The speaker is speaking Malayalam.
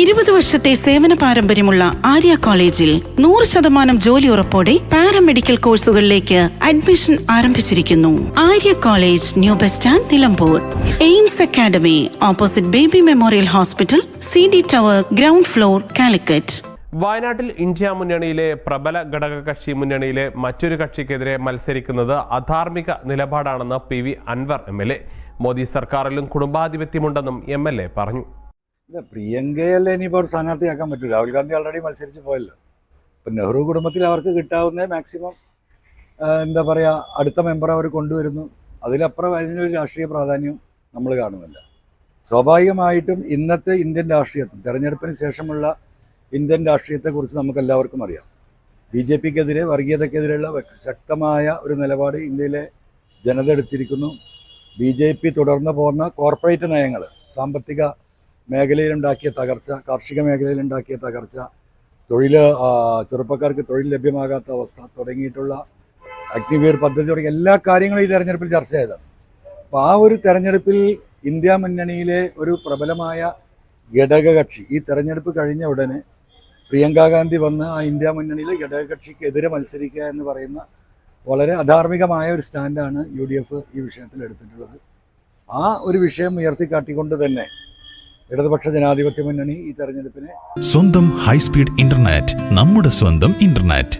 ഇരുപത് വർഷത്തെ സേവന പാരമ്പര്യമുള്ള ആര്യ കോളേജിൽ നൂറ് ശതമാനം ജോലി ഉറപ്പോടെ പാരാമെഡിക്കൽ കോഴ്സുകളിലേക്ക് അഡ്മിഷൻ ആരംഭിച്ചിരിക്കുന്നു. Arya college new bus stand Nilambur. AIMS academy opposite baby memorial hospital C D tower ground floor Calicut. വയനാട്ടിൽ ഇന്ത്യ മുന്നണിയിലെ പ്രബല ഘടക ഘടകകക്ഷി മുന്നണിയിലെ മറ്റൊരു കക്ഷിക്കെതിരെ മത്സരിക്കുന്നത് അധാർമിക നിലപാടാണെന്ന് P V Anvar M L A. Modi സർക്കാരിലും കുടുംബാധിപത്യമുണ്ടെന്നും എം എൽ എ പറഞ്ഞു. ഇല്ല പ്രിയങ്കയല്ലേ ഇനിയിപ്പോൾ ഒരു സ്ഥാനാർത്ഥിയാക്കാൻ പറ്റൂ. രാഹുൽ ഗാന്ധി ഓൾറെഡി മത്സരിച്ച് പോയല്ലോ. ഇപ്പം നെഹ്റു കുടുംബത്തിൽ അവർക്ക് കിട്ടാവുന്ന മാക്സിമം എന്താ പറയുക അടുത്ത മെമ്പർ അവർ കൊണ്ടുവരുന്നു. അതിലപ്പുറം അതിനൊരു രാഷ്ട്രീയ പ്രാധാന്യം നമ്മൾ കാണുന്നില്ല. സ്വാഭാവികമായിട്ടും ഇന്നത്തെ ഇന്ത്യൻ രാഷ്ട്രീയത്തിൽ തെരഞ്ഞെടുപ്പിന് ശേഷമുള്ള ഇന്ത്യൻ രാഷ്ട്രീയത്തെക്കുറിച്ച് നമുക്ക് എല്ലാവർക്കും അറിയാം. ബി ജെ പിക്കെതിരെ വർഗീയതയ്ക്കെതിരെയുള്ള ശക്തമായ ഒരു നിലപാട് ഇന്ത്യയിലെ ജനത എടുത്തിരിക്കുന്നു. ബി ജെ പി തുടർന്ന് പോകുന്ന കോർപ്പറേറ്റ് നയങ്ങൾ സാമ്പത്തിക മേഖലയിലുണ്ടാക്കിയ തകർച്ച കാർഷിക മേഖലയിലുണ്ടാക്കിയ തകർച്ച തൊഴിൽ ചെറുപ്പക്കാർക്ക് തൊഴിൽ ലഭ്യമാകാത്ത അവസ്ഥ തുടങ്ങിയിട്ടുള്ള അഗ്നിവീർ പദ്ധതി തുടങ്ങിയ എല്ലാ കാര്യങ്ങളും ഈ തെരഞ്ഞെടുപ്പിൽ ചർച്ച അപ്പോൾ ആ ഒരു തെരഞ്ഞെടുപ്പിൽ ഇന്ത്യ മുന്നണിയിലെ ഒരു പ്രബലമായ ഘടകകക്ഷി ഈ തെരഞ്ഞെടുപ്പ് കഴിഞ്ഞ ഉടനെ പ്രിയങ്ക ഗാന്ധി വന്ന് ആ ഇന്ത്യ മുന്നണിയിലെ ഘടകകക്ഷിക്കെതിരെ മത്സരിക്കുക എന്ന് പറയുന്ന വളരെ അധാർമികമായ ഒരു സ്റ്റാൻഡാണ് യു ഡി എഫ് ഈ വിഷയത്തിൽ എടുത്തിട്ടുള്ളത്. ആ ഒരു വിഷയം ഉയർത്തിക്കാട്ടിക്കൊണ്ട് തന്നെ ഇടതുപക്ഷ ജനാധിപത്യ മുന്നണി ഈ തെരഞ്ഞെടുപ്പിനെ സ്വന്തം ഹൈസ്പീഡ് ഇന്റർനെറ്റ് നമ്മുടെ സ്വന്തം ഇന്റർനെറ്റ്.